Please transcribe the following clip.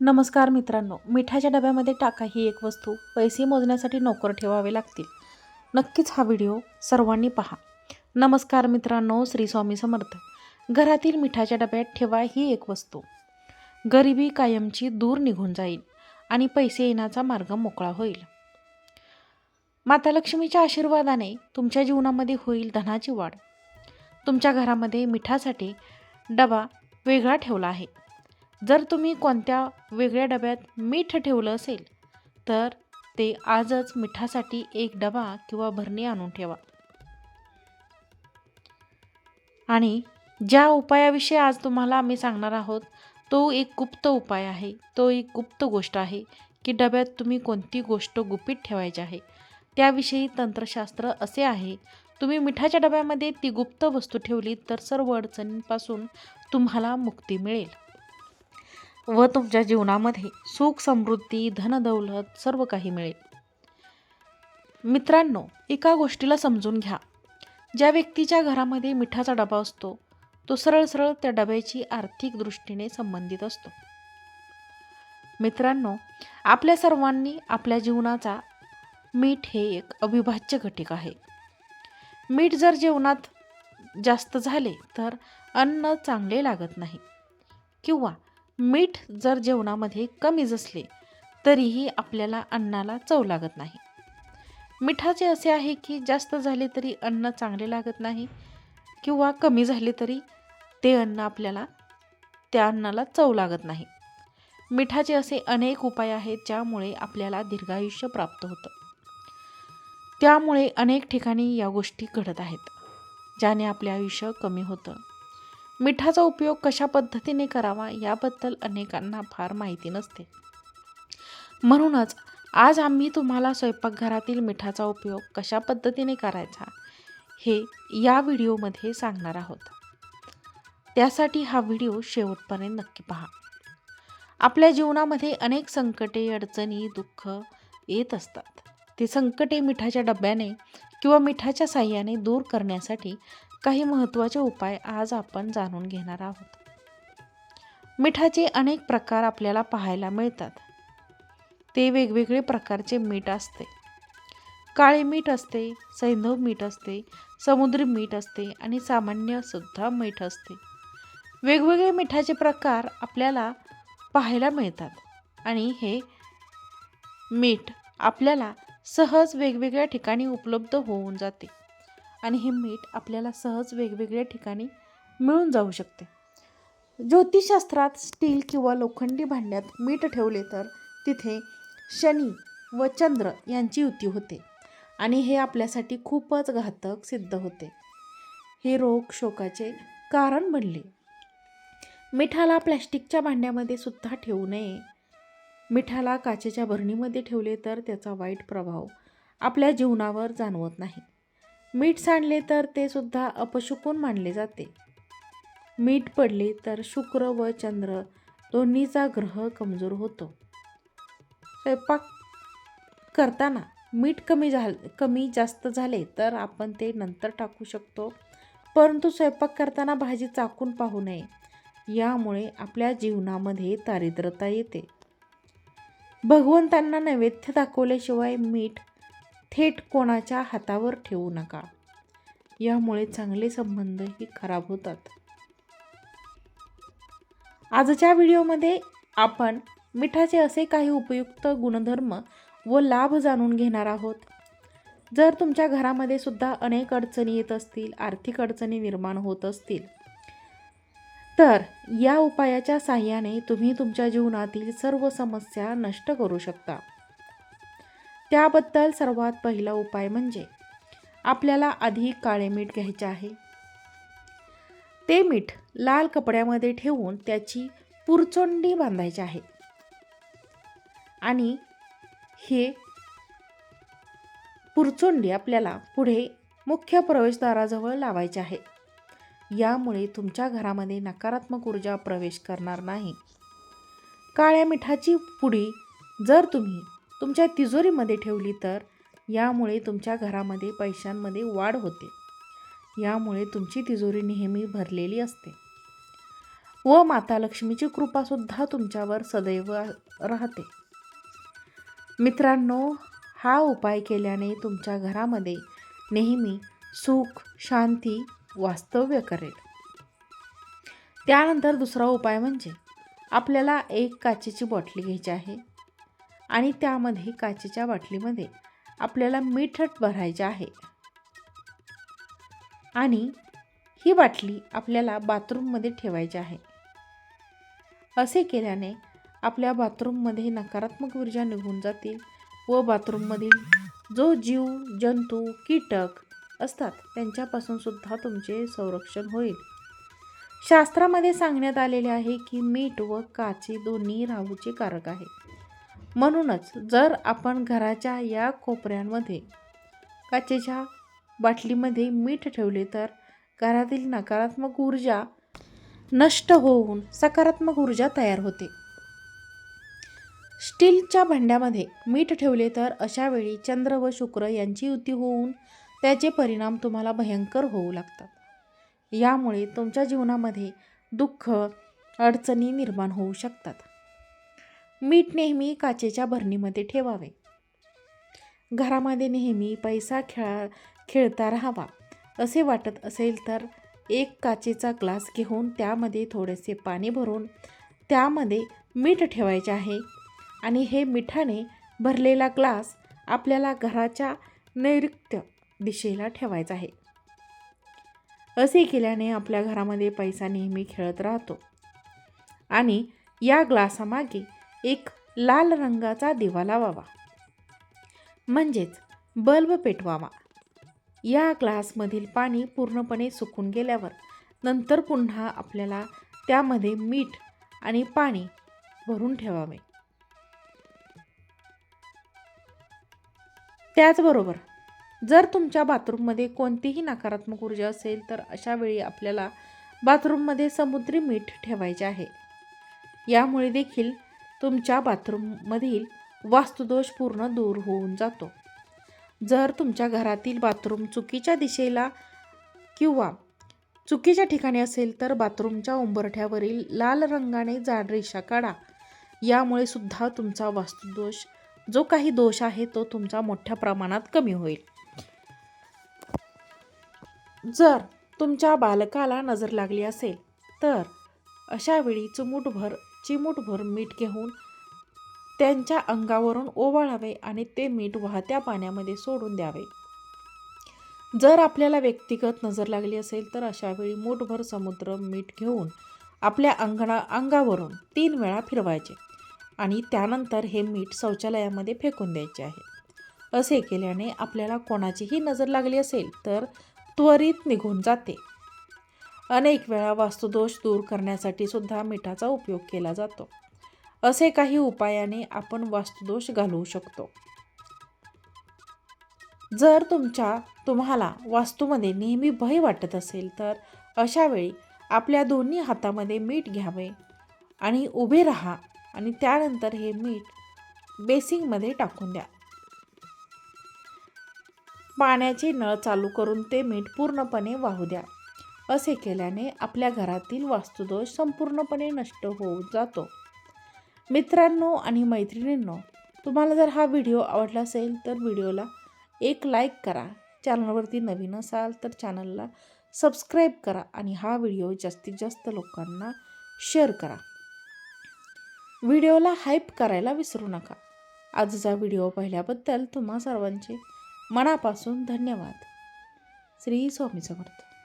नमस्कार मित्रांनो मिठाच्या डब्यामध्ये टाका ही एक वस्तू. पैसे मोजण्यासाठी नोकर ठेवावे लागतील. नक्कीच हा व्हिडिओ सर्वांनी पहा. नमस्कार मित्रांनो श्री स्वामी समर्थ. घरातील मिठाच्या डब्यात ठेवा ही एक वस्तू. गरिबी कायमची दूर निघून जाईल आणि पैसे येण्याचा मार्ग मोकळा होईल. माता लक्ष्मीच्या आशीर्वादाने तुमच्या जीवनामध्ये होईल धनाची वाढ. तुमच्या घरामध्ये मिठासाठी डबा वेगळा ठेवला आहे. जर तुम्ही कोणत्या वेगळ्या डब्यात मीठ ठेवलं असेल तर ते आजच मिठासाठी एक डबा किंवा भरणी आणून ठेवा. आणि ज्या उपायाविषयी आज तुम्हाला आम्ही सांगणार आहोत तो एक गुप्त उपाय आहे. तो एक गुप्त गोष्ट आहे की डब्यात तुम्ही कोणती गोष्ट गुपित ठेवायची आहे. त्याविषयी तंत्रशास्त्र असे आहे तुम्ही मिठाच्या डब्यामध्ये ती गुप्त वस्तू ठेवली तर सर्व अडचणींपासून तुम्हाला मुक्ती मिळेल. व तुमच्या जीवनामध्ये सुख समृद्धी धनदौलत सर्व काही मिळेल. मित्रांनो एका गोष्टीला समजून घ्या. ज्या व्यक्तीच्या घरामध्ये मिठाचा डबा असतो तो सरळ सरळ त्या डब्याची आर्थिक दृष्टीने संबंधित असतो. मित्रांनो आपल्या सर्वांनी आपल्या जीवनाचा मीठ हे एक अविभाज्य घटक आहे. मीठ जर जेवणात जास्त झाले तर अन्न चांगले लागत नाही. किंवा मीठ जर जेवणामध्ये कमी असले तरीही आपल्याला अन्नाला चव लागत नाही. मिठाचे असे आहे की जास्त झाले तरी अन्न चांगले लागत नाही किंवा कमी झाले तरी ते अन्न आपल्याला त्या अन्नाला चव लागत नाही. मिठाचे असे अनेक उपाय आहेत ज्यामुळे आपल्याला दीर्घायुष्य प्राप्त होतं. त्यामुळे अनेक ठिकाणी या गोष्टी घडत आहेत ज्याने आपले आयुष्य कमी होतं. मिठाचा उपयोग कशा पद्धतीने करावा याबद्दल अनेकांना फार माहिती नसते. म्हणूनच आज आम्ही तुम्हाला स्वयंपाकघरातील मिठाचा उपयोग कशा पद्धतीने करायचा हे या व्हिडिओमध्ये सांगणार आहोत. त्यासाठी हा व्हिडिओ शेवटपर्यंत नक्की पहा. आपल्या जीवनामध्ये अनेक संकटे अडचणी दुःख येत असतात. ते संकटे मिठाच्या डब्याने किंवा मिठाच्या साह्याने दूर करण्यासाठी काही महत्त्वाचे उपाय आज आपण जाणून घेणार आहोत. मिठाचे अनेक प्रकार आपल्याला पाहायला मिळतात. ते वेगवेगळे प्रकारचे मीठ असते. काळे मीठ असते सैंधव मीठ असते समुद्री मीठ असते आणि सामान्य सुद्धा मीठ असते. वेगवेगळे मिठाचे प्रकार आपल्याला पाहायला मिळतात आणि हे मीठ आपल्याला सहज वेगवेगळ्या ठिकाणी उपलब्ध होऊन जाते. आणि हे मीठ आपल्याला सहज वेगवेगळ्या ठिकाणी मिळून जाऊ शकते. ज्योतिषशास्त्रात स्टील किंवा लोखंडी भांड्यात मीठ ठेवले तर तिथे शनी व चंद्र यांची युती होते आणि हे आपल्यासाठी खूपच घातक सिद्ध होते. हे रोग शोकाचे कारण बनले. मिठाला प्लॅस्टिकच्या भांड्यामध्ये सुद्धा ठेवू नये. मिठाला काचेच्या भरणीमध्ये ठेवले तर त्याचा वाईट प्रभाव आपल्या जीवनावर जाणवत नाही. मीठ सांडले तर ते सुद्धा अपशुकून मानले जाते. मीठ पडले तर शुक्र व चंद्र दोन्हीचा ग्रह कमजोर होतो. स्वयंपाक करताना मीठ कमी झाल कमी जास्त झाले तर आपण ते नंतर टाकू शकतो. परंतु स्वयंपाक करताना भाजी चाकून पाहू नये. यामुळे आपल्या जीवनामध्ये दारिद्रता येते. भगवंतांना नैवेद्य दाखवल्याशिवाय मीठ थेट कोणाच्या हातावर ठेवू नका. यामुळे चांगले संबंधही खराब होतात. आजच्या व्हिडिओमध्ये आपण मिठाचे असे काही उपयुक्त गुणधर्म व लाभ जाणून घेणार आहोत. जर तुमच्या घरामध्ये सुद्धा अनेक अडचणी येत असतील आर्थिक अडचणी निर्माण होत असतील तर या उपायाच्या साह्याने तुम्ही तुमच्या जीवनातील सर्व समस्या नष्ट करू शकता. त्याबद्दल सर्वात पहिला उपाय म्हणजे आपल्याला आधी काळे मीठ घ्यायचे आहे. ते मीठ लाल कपड्यामध्ये ठेवून त्याची पुरचोंडी बांधायची आहे. आणि हे पुरचोंडी आपल्याला पुढे मुख्य प्रवेशद्वाराजवळ लावायचे आहे. यामुळे तुमच्या घरामध्ये नकारात्मक ऊर्जा प्रवेश करणार नाही. काळ्या मिठाची पुडी जर तुम्ही तुमच्या तिजोरीमध्ये ठेवली तर यामुळे तुमच्या घरामध्ये पैशांमध्ये वाढ होते. यामुळे तुमची तिजोरी नेहमी भरलेली असते. व माता लक्ष्मीची कृपासुद्धा तुमच्यावर सदैव राहते. मित्रांनो हा उपाय केल्याने तुमच्या घरामध्ये नेहमी सुख शांती वास्तव्य करेल. त्यानंतर दुसरा उपाय म्हणजे आपल्याला एक काचेची बॉटली घ्यायची आहे. आणि त्यामध्ये काचेच्या बाटलीमध्ये आपल्याला मीठट भरायचे आहे. आणि ही बाटली आपल्याला बाथरूममध्ये ठेवायची आहे. असे केल्याने आपल्या बाथरूममध्ये नकारात्मक ऊर्जा निघून जातील व बाथरूममधील जो जीव जंतू कीटक असतात त्यांच्यापासून सुद्धा तुमचे संरक्षण होईल. शास्त्रामध्ये सांगण्यात आलेले आहे की मीठ व काचे दोन्ही राहूचे कारक आहे. म्हणूनच जर आपण घराच्या या कोपऱ्यांमध्ये काचेच्या बाटलीमध्ये मीठ ठेवले तर घरातील नकारात्मक ऊर्जा नष्ट होऊन सकारात्मक ऊर्जा तयार होते. स्टीलच्या भांड्यामध्ये मीठ ठेवले तर अशा वेळी चंद्र व शुक्र यांची युती होऊन त्याचे परिणाम तुम्हाला भयंकर होऊ लागतात. यामुळे तुमच्या जीवनामध्ये दुःख अडचणी निर्माण होऊ शकतात. मीठ नेहमी काचेच्या भरणीमध्ये ठेवावे. घरामध्ये नेहमी पैसा खेळा खेळता राहावा. असे वाटत असेल तर एक काचेचा ग्लास घेऊन त्यामध्ये थोडेसे पाणी भरून त्यामध्ये मीठ ठेवायचे आहे आणि हे मिठाने भरलेला ग्लास आपल्याला घराच्या नैऋत्य दिशेला ठेवायचा आहे. असे केल्याने आपल्या घरामध्ये पैसा नेहमी खेळत राहतो. आणि या ग्लासामागे एक लाल रंगाचा दिवा लावावा म्हणजेच बल्ब पेटवावा. या ग्लासमधील पाणी पूर्णपणे सुकून गेल्यावर नंतर पुन्हा आपल्याला त्यामध्ये मीठ आणि पाणी भरून ठेवावे. त्याचबरोबर जर तुमच्या बाथरूममध्ये कोणतीही नकारात्मक ऊर्जा असेल तर अशा वेळी आपल्याला बाथरूममध्ये समुद्री मीठ ठेवायचे आहे. यामुळे देखील तुमच्या बाथरूममधील वास्तुदोष पूर्ण दूर होऊन जातो. जर तुमच्या घरातील बाथरूम चुकीच्या दिशेला किंवा चुकीच्या ठिकाणी असेल तर बाथरूमच्या उंबरठ्यावरील लाल रंगाने जाड रेषा काढा. यामुळे सुद्धा तुमचा वास्तुदोष जो काही दोष आहे तो तुमचा मोठ्या प्रमाणात कमी होईल. जर तुमच्या बालकाला नजर लागली असेल तर अशावेळी चुमूटभर चिमूटभर मीठ घेऊन त्यांच्या अंगावरून ओवाळावे आणि ते मीठ वाहत्या पाण्यामध्ये सोडून द्यावे. जर आपल्याला व्यक्तिगत नजर लागली असेल तर अशा वेळी मूठभर समुद्र मीठ घेऊन आपल्या अंगणा अंगावरून तीन वेळा फिरवायचे आणि त्यानंतर हे मीठ शौचालयामध्ये फेकून द्यायचे आहे. असे केल्याने आपल्याला कोणाचीही नजर लागली असेल तर त्वरित निघून जाते. अनेक वेळा वास्तुदोष दूर करण्यासाठी सुद्धा मिठाचा उपयोग केला जातो. असे काही उपायाने आपण वास्तुदोष घालवू शकतो. जर तुमच्या तुम्हाला वास्तूमध्ये नेहमी भय वाटत असेल तर अशा वेळी आपल्या दोन्ही हातामध्ये मीठ घ्यावे आणि उभे राहा आणि त्यानंतर हे मीठ बेसिंगमध्ये टाकून द्या. पाण्याचे नळ चालू करून ते मीठ पूर्णपणे वाहू द्या. असे केल्याने आपल्या घरातील वास्तुदोष संपूर्णपणे नष्ट होऊन जातो. मित्रांनो आणि मैत्रिणींनो तुम्हाला जर हा व्हिडिओ आवडला असेल तर व्हिडिओला एक लाईक करा. चॅनलवरती नवीन असाल तर चॅनलला सबस्क्राईब करा आणि हा व्हिडिओ जास्तीत जास्त लोकांना शेअर करा. व्हिडिओला हाईप करायला विसरू नका. आजचा व्हिडिओ पाहिल्याबद्दल तुम्हा सर्वांचे मनापासून धन्यवाद. श्री स्वामी समर्थ.